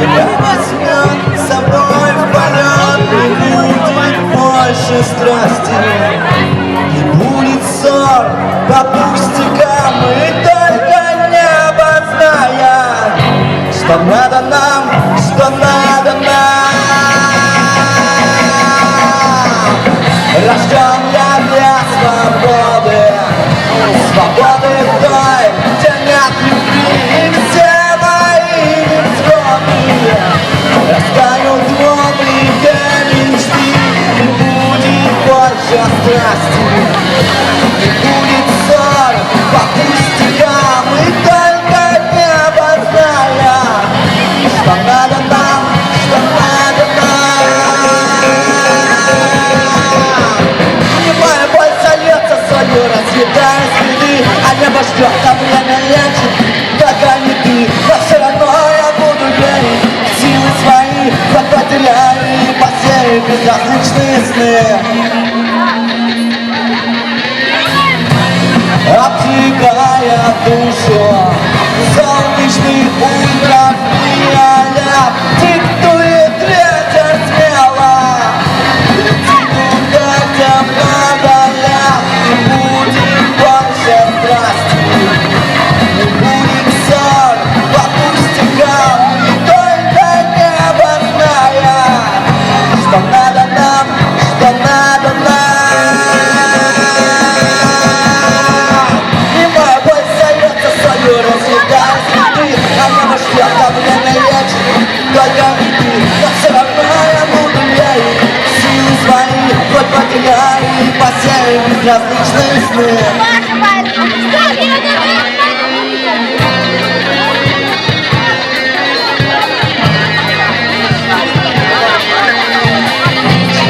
Меня возьмет с собой в полет, больше страсти, не будет ссор по пустякам, и только небо знает, что надо нам, ждет, а время лечит, только не ты Но все равно я буду верить в силы свои Хоть потеряю и посею безразличные сны Обжигая душу. Солнечный утром фиолет Диктует ветер смело Лети туда, где много лет Не будет больше страсти. Не будет ссор по пустякам И только небо знает Что надо потеряю и посею безразличные сны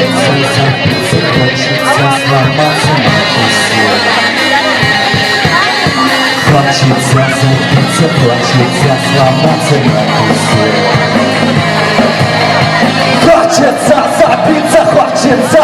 Хочется забиться, хочется сломаться на куски Хочется забиться, хочется